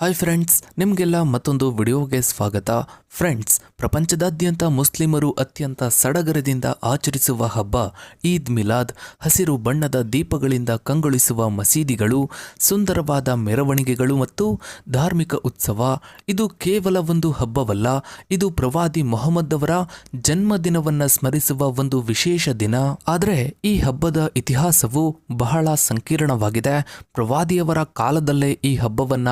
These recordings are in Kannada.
ಹಾಯ್ ಫ್ರೆಂಡ್ಸ್ ನಿಮಗೆಲ್ಲ ಮತ್ತೊಂದು ವಿಡಿಯೋಗೆ ಸ್ವಾಗತ. ಫ್ರೆಂಡ್ಸ್ ಪ್ರಪಂಚದಾದ್ಯಂತ ಮುಸ್ಲಿಮರು ಅತ್ಯಂತ ಸಡಗರದಿಂದ ಆಚರಿಸುವ ಹಬ್ಬ ಈದ್ ಮಿಲಾದ್. ಹಸಿರು ಬಣ್ಣದ ದೀಪಗಳಿಂದ ಕಂಗೊಳಿಸುವ ಮಸೀದಿಗಳು, ಸುಂದರವಾದ ಮೆರವಣಿಗೆಗಳು ಮತ್ತು ಧಾರ್ಮಿಕ ಉತ್ಸವ. ಇದು ಕೇವಲ ಒಂದು ಹಬ್ಬವಲ್ಲ, ಇದು ಪ್ರವಾದಿ ಮೊಹಮ್ಮದ್ ಅವರ ಜನ್ಮದಿನವನ್ನು ಸ್ಮರಿಸುವ ಒಂದು ವಿಶೇಷ ದಿನ. ಆದರೆ ಈ ಹಬ್ಬದ ಇತಿಹಾಸವು ಬಹಳ ಸಂಕೀರ್ಣವಾಗಿದೆ. ಪ್ರವಾದಿಯವರ ಕಾಲದಲ್ಲೇ ಈ ಹಬ್ಬವನ್ನ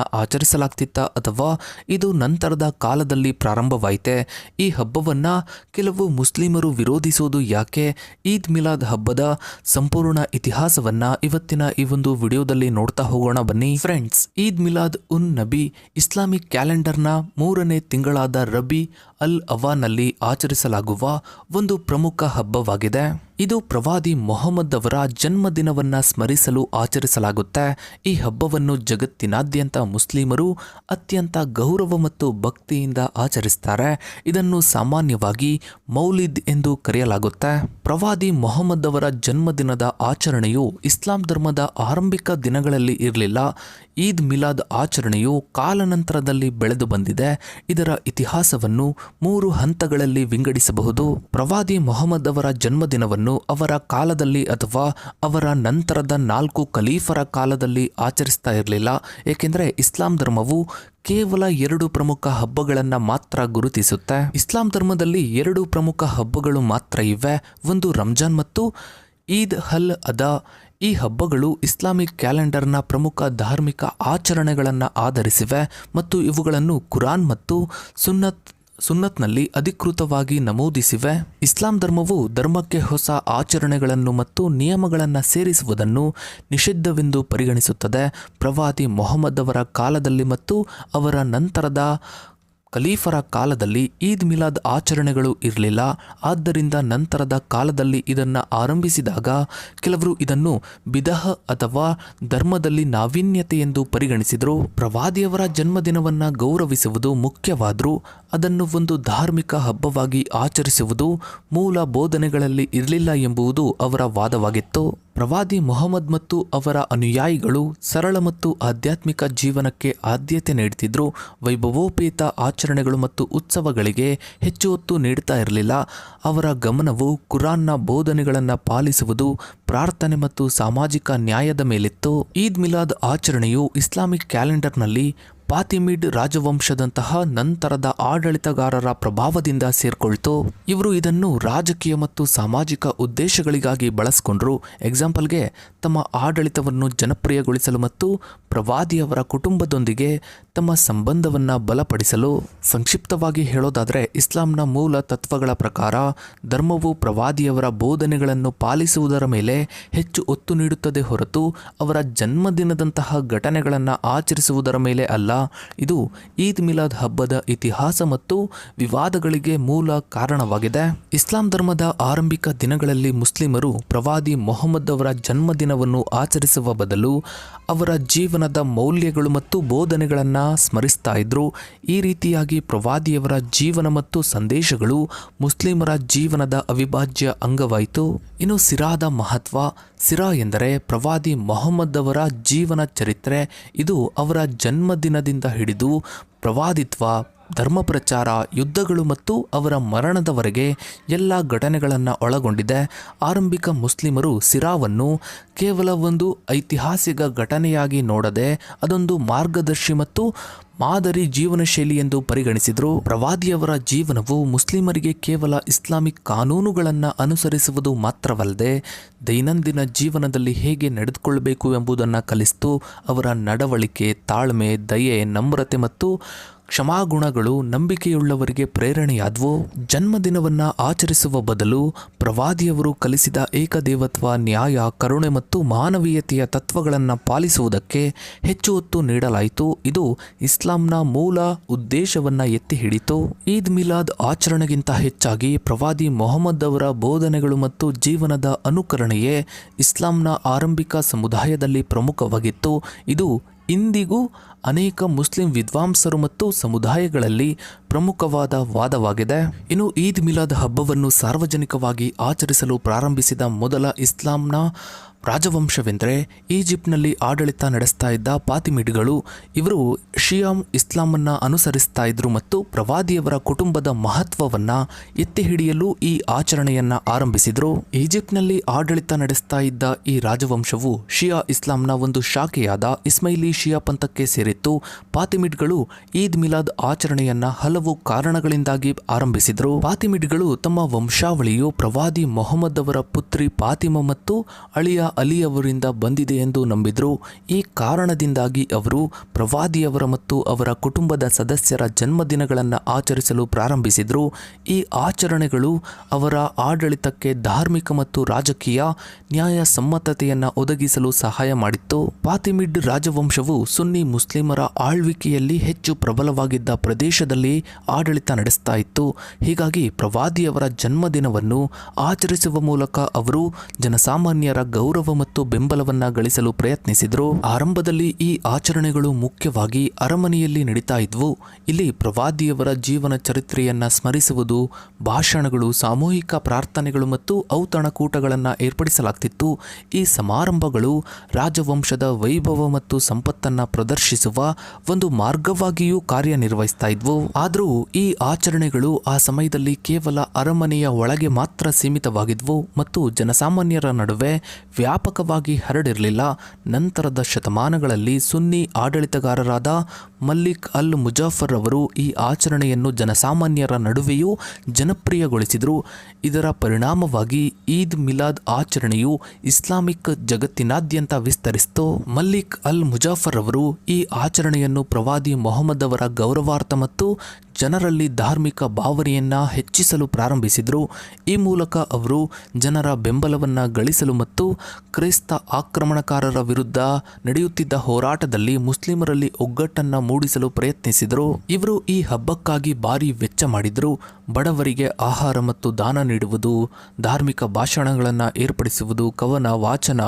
ಆಚರಿಸಲಾಗ್ತಿತ್ತ ಅಥವಾ ಇದು ನಂತರದ ಕಾಲದಲ್ಲಿ ಪ್ರಾರಂಭವಾಯಿತೆ? ಈ ಹಬ್ಬವನ್ನು ಕೆಲವು ಮುಸ್ಲಿಮರು ವಿರೋಧಿಸೋದು ಯಾಕೆ? ಈದ್ ಮಿಲಾದ್ ಹಬ್ಬದ ಸಂಪೂರ್ಣ ಇತಿಹಾಸವನ್ನ ಇವತ್ತಿನ ಈ ಒಂದು ವಿಡಿಯೋದಲ್ಲಿ ನೋಡ್ತಾ ಹೋಗೋಣ ಬನ್ನಿ. ಫ್ರೆಂಡ್ಸ್ ಈದ್ ಮಿಲಾದ್ ಉನ್ ನಬಿ ಇಸ್ಲಾಮಿಕ್ ಕ್ಯಾಲೆಂಡರ್ನ ಮೂರನೇ ತಿಂಗಳಾದ ರಬಿ ಅಲ್ ಅವಾನಲ್ಲಿ ಆಚರಿಸಲಾಗುವ ಒಂದು ಪ್ರಮುಖ ಹಬ್ಬವಾಗಿದೆ. ಇದು ಪ್ರವಾದಿ ಮೊಹಮ್ಮದ್ ಅವರ ಜನ್ಮದಿನವನ್ನ ಸ್ಮರಿಸಲು ಆಚರಿಸಲಾಗುತ್ತೆ. ಈ ಹಬ್ಬವನ್ನು ಜಗತ್ತಿನಾದ್ಯಂತ ಮುಸ್ಲಿಮರು ಅತ್ಯಂತ ಗೌರವ ಮತ್ತು ಭಕ್ತಿಯಿಂದ ಆಚರಿಸ್ತಾರೆ. ಇದನ್ನು ಸಾಮಾನ್ಯವಾಗಿ ಮೌಲಿದ್ ಎಂದು ಕರೆಯಲಾಗುತ್ತೆ. ಪ್ರವಾದಿ ಮೊಹಮ್ಮದ್ ಅವರ ಜನ್ಮದಿನದ ಆಚರಣೆಯು ಇಸ್ಲಾಂ ಧರ್ಮದ ಆರಂಭಿಕ ದಿನಗಳಲ್ಲಿ ಇರಲಿಲ್ಲ. ಈದ್ ಮಿಲಾದ್ ಆಚರಣೆಯು ಕಾಲನಂತರದಲ್ಲಿ ಬೆಳೆದು ಬಂದಿದೆ. ಇದರ ಇತಿಹಾಸವನ್ನು ಮೂರು ಹಂತಗಳಲ್ಲಿ ವಿಂಗಡಿಸಬಹುದು. ಪ್ರವಾದಿ ಮೊಹಮ್ಮದ್ ಅವರ ಜನ್ಮದಿನವನ್ನು ಅವರ ಕಾಲದಲ್ಲಿ ಅಥವಾ ಅವರ ನಂತರದ ನಾಲ್ಕು ಖಲೀಫರ ಕಾಲದಲ್ಲಿ ಆಚರಿಸ್ತಾ ಇರಲಿಲ್ಲ. ಏಕೆಂದರೆ ಇಸ್ಲಾಂ ಧರ್ಮವು ಕೇವಲ ಎರಡು ಪ್ರಮುಖ ಹಬ್ಬಗಳನ್ನು ಮಾತ್ರ ಗುರುತಿಸುತ್ತೆ. ಇಸ್ಲಾಂ ಧರ್ಮದಲ್ಲಿ ಎರಡು ಪ್ರಮುಖ ಹಬ್ಬಗಳು ಮಾತ್ರ ಇವೆ. ಒಂದು ರಂಜಾನ್ ಮತ್ತು ಈದ್ ಹಲ್ ಅದ. ಈ ಹಬ್ಬಗಳು ಇಸ್ಲಾಮಿಕ್ ಕ್ಯಾಲೆಂಡರ್ನ ಪ್ರಮುಖ ಧಾರ್ಮಿಕ ಆಚರಣೆಗಳನ್ನು ಆಧರಿಸಿವೆ ಮತ್ತು ಇವುಗಳನ್ನು ಕುರಾನ್ ಮತ್ತು ಸುನ್ನತ್ ಸುನ್ನತ್ನಲ್ಲಿ ಅಧಿಕೃತವಾಗಿ ನಮೂದಿಸಿವೆ. ಇಸ್ಲಾಂ ಧರ್ಮವು ಧರ್ಮಕ್ಕೆ ಹೊಸ ಆಚರಣೆಗಳನ್ನು ಮತ್ತು ನಿಯಮಗಳನ್ನು ಸೇರಿಸುವುದನ್ನು ನಿಷಿದ್ಧವೆಂದು ಪರಿಗಣಿಸುತ್ತದೆ. ಪ್ರವಾದಿ ಮೊಹಮ್ಮದ್ ಅವರ ಕಾಲದಲ್ಲಿ ಮತ್ತು ಅವರ ನಂತರದ ಖಲೀಫರ ಕಾಲದಲ್ಲಿ ಈದ್ ಮಿಲಾದ್ ಆಚರಣೆಗಳು ಇರಲಿಲ್ಲ. ಆದ್ದರಿಂದ ನಂತರದ ಕಾಲದಲ್ಲಿ ಇದನ್ನು ಆರಂಭಿಸಿದಾಗ ಕೆಲವರು ಇದನ್ನು ಬಿದಹ ಅಥವಾ ಧರ್ಮದಲ್ಲಿ ನಾವೀನ್ಯತೆ ಎಂದು ಪರಿಗಣಿಸಿದರು. ಪ್ರವಾದಿಯವರ ಜನ್ಮದಿನವನ್ನು ಗೌರವಿಸುವುದು ಮುಖ್ಯವಾದರೂ ಅದನ್ನು ಒಂದು ಧಾರ್ಮಿಕ ಹಬ್ಬವಾಗಿ ಆಚರಿಸುವುದು ಮೂಲ ಬೋಧನೆಗಳಲ್ಲಿ ಇರಲಿಲ್ಲ ಎಂಬುದು ಅವರ ವಾದವಾಗಿತ್ತು. ಪ್ರವಾದಿ ಮೊಹಮ್ಮದ್ ಮತ್ತು ಅವರ ಅನುಯಾಯಿಗಳು ಸರಳ ಮತ್ತು ಆಧ್ಯಾತ್ಮಿಕ ಜೀವನಕ್ಕೆ ಆದ್ಯತೆ ನೀಡುತ್ತಿದ್ದರು ವೈಭವೋಪೇತ ಆಚರಣೆಗಳು ಮತ್ತು ಉತ್ಸವಗಳಿಗೆ ಹೆಚ್ಚು ಒತ್ತು ನೀಡುತ್ತಾ ಇರಲಿಲ್ಲ. ಅವರ ಗಮನವು ಕುರಾನ್ನ ಬೋಧನೆಗಳನ್ನು ಪಾಲಿಸುವುದು, ಪ್ರಾರ್ಥನೆ ಮತ್ತು ಸಾಮಾಜಿಕ ನ್ಯಾಯದ ಮೇಲಿತ್ತು. ಈದ್ ಮಿಲಾದ್ ಆಚರಣೆಯು ಇಸ್ಲಾಮಿಕ್ ಕ್ಯಾಲೆಂಡರ್ನಲ್ಲಿ ಫಾತಿಮಿಡ್ ರಾಜವಂಶದಂತಹ ನಂತರದ ಆಡಳಿತಗಾರರ ಪ್ರಭಾವದಿಂದ ಸೇರ್ಕೊಳ್ತು. ಇವರು ಇದನ್ನು ರಾಜಕೀಯ ಮತ್ತು ಸಾಮಾಜಿಕ ಉದ್ದೇಶಗಳಿಗಾಗಿ ಬಳಸ್ಕೊಂಡ್ರು. ಎಕ್ಸಾಂಪಲ್ಗೆ, ತಮ್ಮ ಆಡಳಿತವನ್ನು ಜನಪ್ರಿಯಗೊಳಿಸಲು ಮತ್ತು ಪ್ರವಾದಿಯವರ ಕುಟುಂಬದೊಂದಿಗೆ ತಮ್ಮ ಸಂಬಂಧವನ್ನು ಬಲಪಡಿಸಲು. ಸಂಕ್ಷಿಪ್ತವಾಗಿ ಹೇಳೋದಾದರೆ, ಇಸ್ಲಾಂನ ಮೂಲ ತತ್ವಗಳ ಪ್ರಕಾರ ಧರ್ಮವು ಪ್ರವಾದಿಯವರ ಬೋಧನೆಗಳನ್ನು ಪಾಲಿಸುವುದರ ಮೇಲೆ ಹೆಚ್ಚು ಒತ್ತು ನೀಡುತ್ತದೆ ಹೊರತು ಅವರ ಜನ್ಮದಿನದಂತಹ ಘಟನೆಗಳನ್ನು ಆಚರಿಸುವುದರ ಮೇಲೆ ಅಲ್ಲ. ಇದು ಈದ್ ಮಿಲಾದ್ ಹಬ್ಬದ ಇತಿಹಾಸ ಮತ್ತು ವಿವಾದಗಳಿಗೆ ಮೂಲ ಕಾರಣವಾಗಿದೆ. ಇಸ್ಲಾಂ ಧರ್ಮದ ಆರಂಭಿಕ ದಿನಗಳಲ್ಲಿ ಮುಸ್ಲಿಮರು ಪ್ರವಾದಿ ಮೊಹಮ್ಮದ್ ಅವರ ಜನ್ಮದಿನವನ್ನು ಆಚರಿಸುವ ಬದಲು ಅವರ ಜೀವನದ ಮೌಲ್ಯಗಳು ಮತ್ತು ಬೋಧನೆಗಳನ್ನು ಸ್ಮರಿಸ್ತಾ ಇದ್ರು. ಈ ರೀತಿಯಾಗಿ ಪ್ರವಾದಿಯವರ ಜೀವನ ಮತ್ತು ಸಂದೇಶಗಳು ಮುಸ್ಲಿಮರ ಜೀವನದ ಅವಿಭಾಜ್ಯ ಅಂಗವಾಯಿತು. ಇನ್ನು ಸಿರಾದ ಮಹತ್ವ, ಸಿರಾ ಎಂದರೆ ಪ್ರವಾದಿ ಮೊಹಮ್ಮದ್ ಅವರ ಜೀವನ ಚರಿತ್ರೆ. ಇದು ಅವರ ಜನ್ಮದಿನದಿಂದ ಹಿಡಿದು ಪ್ರವಾದಿತ್ವ ಧರ್ಮ ಪ್ರಚಾರ, ಯುದ್ಧಗಳು ಮತ್ತು ಅವರ ಮರಣದವರೆಗೆ ಎಲ್ಲ ಘಟನೆಗಳನ್ನು ಒಳಗೊಂಡಿದೆ ಆರಂಭಿಕ ಮುಸ್ಲಿಮರು ಸಿರಾವನ್ನು ಕೇವಲ ಒಂದು ಐತಿಹಾಸಿಕ ಘಟನೆಯಾಗಿ ನೋಡದೆ ಅದೊಂದು ಮಾರ್ಗದರ್ಶಿ ಮತ್ತು ಮಾದರಿ ಜೀವನ ಶೈಲಿ ಎಂದು ಪರಿಗಣಿಸಿದರು. ಪ್ರವಾದಿಯವರ ಜೀವನವು ಮುಸ್ಲಿಮರಿಗೆ ಕೇವಲ ಇಸ್ಲಾಮಿಕ್ ಕಾನೂನುಗಳನ್ನು ಅನುಸರಿಸುವುದು ಮಾತ್ರವಲ್ಲದೆ ದೈನಂದಿನ ಜೀವನದಲ್ಲಿ ಹೇಗೆ ನಡೆದುಕೊಳ್ಳಬೇಕು ಎಂಬುದನ್ನು ಕಲಿಸಿತು ಅವರ ನಡವಳಿಕೆ, ತಾಳ್ಮೆ, ದಯೆ, ನಮ್ರತೆ ಮತ್ತು ಕ್ಷಮಾಗುಣಗಳು ನಂಬಿಕೆಯುಳ್ಳವರಿಗೆ ಪ್ರೇರಣೆಯಾದವು? ಜನ್ಮದಿನವನ್ನ ಆಚರಿಸುವ ಬದಲು ಪ್ರವಾದಿಯವರು ಕಲಿಸಿದ ಏಕದೇವತ್ವ, ನ್ಯಾಯ, ಕರುಣೆ ಮತ್ತು ಮಾನವೀಯತೆಯ ತತ್ವಗಳನ್ನು ಪಾಲಿಸುವುದಕ್ಕೆ ಹೆಚ್ಚು ಒತ್ತು ನೀಡಲಾಯಿತು. ಇದು ಇಸ್ಲಾಂನ ಮೂಲ ಉದ್ದೇಶವನ್ನು ಎತ್ತಿ ಹಿಡಿತು. ಈದ್ ಮಿಲಾದ್ ಆಚರಣೆಗಿಂತ ಹೆಚ್ಚಾಗಿ ಪ್ರವಾದಿ ಮೊಹಮ್ಮದ್ ಅವರ ಬೋಧನೆಗಳು ಮತ್ತು ಜೀವನದ ಅನುಕರಣೆಯೇ ಇಸ್ಲಾಂನ ಆರಂಭಿಕ ಸಮುದಾಯದಲ್ಲಿ ಪ್ರಮುಖವಾಗಿತ್ತು. ಇದು ಇಂದಿಗೂ ಅನೇಕ ಮುಸ್ಲಿಂ ವಿದ್ವಾಂಸರು ಮತ್ತು ಸಮುದಾಯಗಳಲ್ಲಿ ಪ್ರಮುಖವಾದ ವಾದವಾಗಿದೆ. ಇನ್ನು ಈದ್ ಮಿಲಾದ್ ಹಬ್ಬವನ್ನು ಸಾರ್ವಜನಿಕವಾಗಿ ಆಚರಿಸಲು ಪ್ರಾರಂಭಿಸಿದ ಮೊದಲ ಇಸ್ಲಾಂನ ರಾಜವಂಶವೆಂದರೆ ಈಜಿಪ್ಟ್ನಲ್ಲಿ ಆಡಳಿತ ನಡೆಸ್ತಾ ಇದ್ದ ಪಾತಿಮಿಡ್ಗಳು ಇವರು ಶಿಯಾಮ್ ಇಸ್ಲಾಮನ್ನ ಅನುಸರಿಸ್ತಾ ಇದ್ರು ಮತ್ತು ಪ್ರವಾದಿಯವರ ಕುಟುಂಬದ ಮಹತ್ವವನ್ನ ಎತ್ತಿ ಹಿಡಿಯಲು ಈ ಆಚರಣೆಯನ್ನ ಆರಂಭಿಸಿದ್ರು. ಈಜಿಪ್ಟ್ನಲ್ಲಿ ಆಡಳಿತ ನಡೆಸ್ತಾ ಇದ್ದ ಈ ರಾಜವಂಶವು ಶಿಯಾ ಇಸ್ಲಾಂನ ಒಂದು ಶಾಖೆಯಾದ ಇಸ್ಮೈಲಿ ಶಿಯಾ ಪಂಥಕ್ಕೆ ಸೇರಿತ್ತು. ಪಾತಿಮಿಡ್ಗಳು ಈದ್ ಮಿಲಾದ್ ಆಚರಣೆಯನ್ನ ಹಲವು ಕಾರಣಗಳಿಂದಾಗಿ ಆರಂಭಿಸಿದ್ರು. ಪಾತಿಮಿಡ್ಗಳು ತಮ್ಮ ವಂಶಾವಳಿಯು ಪ್ರವಾದಿ ಮೊಹಮ್ಮದ್ ಅವರ ಪುತ್ರಿ ಪಾತಿಮ ಮತ್ತು ಅಳಿಯ ಅಲಿ ಅವರಿಂದ ಬಂದಿದೆ ಎಂದು ನಂಬಿದ್ರು. ಈ ಕಾರಣದಿಂದಾಗಿ ಅವರು ಪ್ರವಾದಿಯವರ ಮತ್ತು ಅವರ ಕುಟುಂಬದ ಸದಸ್ಯರ ಜನ್ಮದಿನಗಳನ್ನು ಆಚರಿಸಲು ಪ್ರಾರಂಭಿಸಿದರು. ಈ ಆಚರಣೆಗಳು ಅವರ ಆಡಳಿತಕ್ಕೆ ಧಾರ್ಮಿಕ ಮತ್ತು ರಾಜಕೀಯ ನ್ಯಾಯಸಮ್ಮತತೆಯನ್ನು ಒದಗಿಸಲು ಸಹಾಯ ಮಾಡಿತ್ತು. ಪಾತಿಮಿಡ್ ರಾಜವಂಶವು ಸುನ್ನಿ ಮುಸ್ಲಿಮರ ಆಳ್ವಿಕೆಯಲ್ಲಿ ಹೆಚ್ಚು ಪ್ರಬಲವಾಗಿದ್ದ ಪ್ರದೇಶದಲ್ಲಿ ಆಡಳಿತ ನಡೆಸ್ತಾ ಇತ್ತು. ಹೀಗಾಗಿ ಪ್ರವಾದಿಯವರ ಜನ್ಮದಿನವನ್ನು ಆಚರಿಸುವ ಮೂಲಕ ಅವರು ಜನಸಾಮಾನ್ಯರ ಗೌರವ ಮತ್ತು ಬೆಂಬಲವನ್ನ ಗಳಿಸಲು ಪ್ರಯತ್ನಿಸಿದ್ರು. ಆರಂಭದಲ್ಲಿ ಈ ಆಚರಣೆಗಳು ಮುಖ್ಯವಾಗಿ ಅರಮನೆಯಲ್ಲಿ ನಡೀತಾ ಇದ್ವು. ಇಲ್ಲಿ ಪ್ರವಾದಿಯವರ ಜೀವನ ಚರಿತ್ರೆಯನ್ನ ಸ್ಮರಿಸುವುದು, ಭಾಷಣಗಳು, ಸಾಮೂಹಿಕ ಪ್ರಾರ್ಥನೆಗಳು ಮತ್ತು ಔತಣಕೂಟಗಳನ್ನು ಏರ್ಪಡಿಸಲಾಗ್ತಿತ್ತು. ಈ ಸಮಾರಂಭಗಳು ರಾಜವಂಶದ ವೈಭವ ಮತ್ತು ಸಂಪತ್ತನ್ನ ಪ್ರದರ್ಶಿಸುವ ಒಂದು ಮಾರ್ಗವಾಗಿಯೂ ಕಾರ್ಯನಿರ್ವಹಿಸ್ತಾ ಇದ್ವು. ಆದರೂ ಈ ಆಚರಣೆಗಳು ಆ ಸಮಯದಲ್ಲಿ ಕೇವಲ ಅರಮನೆಯ ಒಳಗೆ ಮಾತ್ರ ಸೀಮಿತವಾಗಿದ್ವು ಮತ್ತು ಜನಸಾಮಾನ್ಯರ ನಡುವೆ ವ್ಯಾಪಕವಾಗಿ ಹರಡಿರಲಿಲ್ಲ. ನಂತರದ ಶತಮಾನಗಳಲ್ಲಿ ಸುನ್ನಿ ಆಡಳಿತಗಾರರಾದ ಮಲ್ಲಿಕ್ ಅಲ್ ಮುಜಾಫರ್ ಅವರು ಈ ಆಚರಣೆಯನ್ನು ಜನಸಾಮಾನ್ಯರ ನಡುವೆಯೂ ಜನಪ್ರಿಯಗೊಳಿಸಿದರು. ಇದರ ಪರಿಣಾಮವಾಗಿ ಈದ್ ಮಿಲಾದ್ ಆಚರಣೆಯು ಇಸ್ಲಾಮಿಕ್ ಜಗತ್ತಿನಾದ್ಯಂತ ವಿಸ್ತರಿಸಿತು. ಮಲ್ಲಿಕ್ ಅಲ್ ಮುಜಾಫರ್ ಅವರು ಈ ಆಚರಣೆಯನ್ನು ಪ್ರವಾದಿ ಮೊಹಮ್ಮದ್ ಅವರ ಗೌರವಾರ್ಥ ಮತ್ತು ಜನರಲ್ಲಿ ಧಾರ್ಮಿಕ ಭಾವನೆಯನ್ನು ಹೆಚ್ಚಿಸಲು ಪ್ರಾರಂಭಿಸಿದರು. ಈ ಮೂಲಕ ಅವರು ಜನರ ಬೆಂಬಲವನ್ನು ಗಳಿಸಲು ಮತ್ತು ಕ್ರೈಸ್ತ ಆಕ್ರಮಣಕಾರರ ವಿರುದ್ಧ ನಡೆಯುತ್ತಿದ್ದ ಹೋರಾಟದಲ್ಲಿ ಮುಸ್ಲಿಮರಲ್ಲಿ ಒಗ್ಗಟ್ಟನ್ನು ಮೂಡಿಸಲು ಪ್ರಯತ್ನಿಸಿದರು. ಇವರು ಈ ಹಬ್ಬಕ್ಕಾಗಿ ಭಾರಿ ವೆಚ್ಚ ಮಾಡಿದರು. ಬಡವರಿಗೆ ಆಹಾರ ಮತ್ತು ದಾನ ನೀಡುವುದು, ಧಾರ್ಮಿಕ ಭಾಷಣಗಳನ್ನು ಏರ್ಪಡಿಸುವುದು, ಕವನ, ವಾಚನ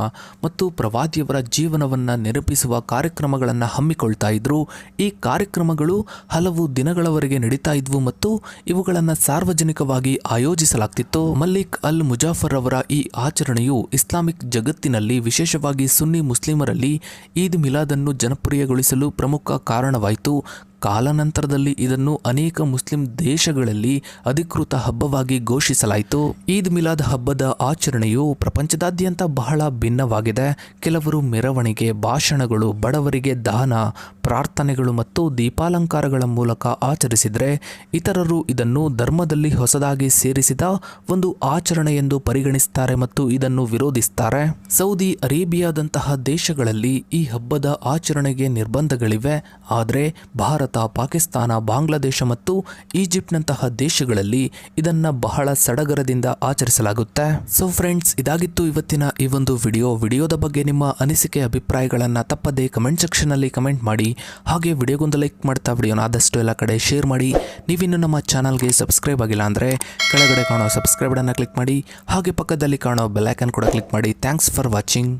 ಮತ್ತು ಪ್ರವಾದಿಯವರ ಜೀವನವನ್ನು ನೆನಪಿಸುವ ಕಾರ್ಯಕ್ರಮಗಳನ್ನು ಹಮ್ಮಿಕೊಳ್ತಾ ಇದ್ದರು ಈ ಕಾರ್ಯಕ್ರಮಗಳು ಹಲವು ದಿನಗಳವರೆಗೆ ನಡೀತಾ ಇದ್ವು ಮತ್ತು ಇವುಗಳನ್ನು ಸಾರ್ವಜನಿಕವಾಗಿ ಆಯೋಜಿಸಲಾಗ್ತಿತ್ತು. ಮಲ್ಲಿಕ್ ಅಲ್ ಮುಜಾಫರ್ ಅವರ ಈ ಆಚರಣೆಯು ಇಸ್ಲಾಮಿಕ್ ಜಗತ್ತಿನಲ್ಲಿ ವಿಶೇಷವಾಗಿ ಸುನ್ನಿ ಮುಸ್ಲಿಮರಲ್ಲಿ ಈದ್ ಮಿಲಾದನ್ನು ಜನಪ್ರಿಯಗೊಳಿಸಲು ಪ್ರಮುಖ ಕಾರಣವಾಯಿತು. ಕಾಲಾನಂತರದಲ್ಲಿ ಇದನ್ನು ಅನೇಕ ಮುಸ್ಲಿಂ ದೇಶಗಳಲ್ಲಿ ಅಧಿಕೃತ ಹಬ್ಬವಾಗಿ ಘೋಷಿಸಲಾಯಿತು. ಈದ್ ಮಿಲಾದ್ ಹಬ್ಬದ ಆಚರಣೆಯು ಪ್ರಪಂಚದಾದ್ಯಂತ ಬಹಳ ಭಿನ್ನವಾಗಿದೆ. ಕೆಲವರು ಮೆರವಣಿಗೆ, ಭಾಷಣಗಳು, ಬಡವರಿಗೆ ದಾನ, ಪ್ರಾರ್ಥನೆಗಳು ಮತ್ತು ದೀಪಾಲಂಕಾರಗಳ ಮೂಲಕ ಆಚರಿಸಿದರೆ ಇತರರು ಇದನ್ನು ಧರ್ಮದಲ್ಲಿ ಹೊಸದಾಗಿ ಸೇರಿಸಿದ ಒಂದು ಆಚರಣೆ ಎಂದು ಪರಿಗಣಿಸುತ್ತಾರೆ ಮತ್ತು ಇದನ್ನು ವಿರೋಧಿಸುತ್ತಾರೆ ಸೌದಿ ಅರೇಬಿಯಾದಂತಹ ದೇಶಗಳಲ್ಲಿ ಈ ಹಬ್ಬದ ಆಚರಣೆಗೆ ನಿರ್ಬಂಧಗಳಿವೆ. ಆದರೆ ಭಾರತ ಪಾಕಿಸ್ತಾನ, ಬಾಂಗ್ಲಾದೇಶ ಮತ್ತು ಈಜಿಪ್ಟ್ನಂತಹ ದೇಶಗಳಲ್ಲಿ ಇದನ್ನು ಬಹಳ ಸಡಗರದಿಂದ ಆಚರಿಸಲಾಗುತ್ತೆ. ಸೊ ಫ್ರೆಂಡ್ಸ್ ಇದಾಗಿತ್ತು ಇವತ್ತಿನ ಈ ಒಂದು ವಿಡಿಯೋ. ವಿಡಿಯೋದ ಬಗ್ಗೆ ನಿಮ್ಮ ಅನಿಸಿಕೆ, ಅಭಿಪ್ರಾಯಗಳನ್ನು ತಪ್ಪದೇ ಕಮೆಂಟ್ ಸೆಕ್ಷನಲ್ಲಿ ಕಮೆಂಟ್ ಮಾಡಿ. ಹಾಗೆ ವಿಡಿಯೋಗೊಂದು ಲೈಕ್ ಮಾಡ್ತಾ ವಿಡಿಯೋನ ಆದಷ್ಟು ಎಲ್ಲ ಕಡೆ ಶೇರ್ ಮಾಡಿ. ನೀವಿನ್ನು ನಮ್ಮ ಚಾನಲ್ಗೆ ಸಬ್ಸ್ಕ್ರೈಬ್ ಆಗಿಲ್ಲ ಅಂದರೆ ಕೆಳಗಡೆ ಕಾಣೋ ಸಬ್ಸ್ಕ್ರೈಬ್ ಬಟನ್ನ ಕ್ಲಿಕ್ ಮಾಡಿ. ಹಾಗೆ ಪಕ್ಕದಲ್ಲಿ ಕಾಣೋ ಬೆಲ್ಲೈಕನ್ ಕೂಡ ಕ್ಲಿಕ್ ಮಾಡಿ. Thanks for watching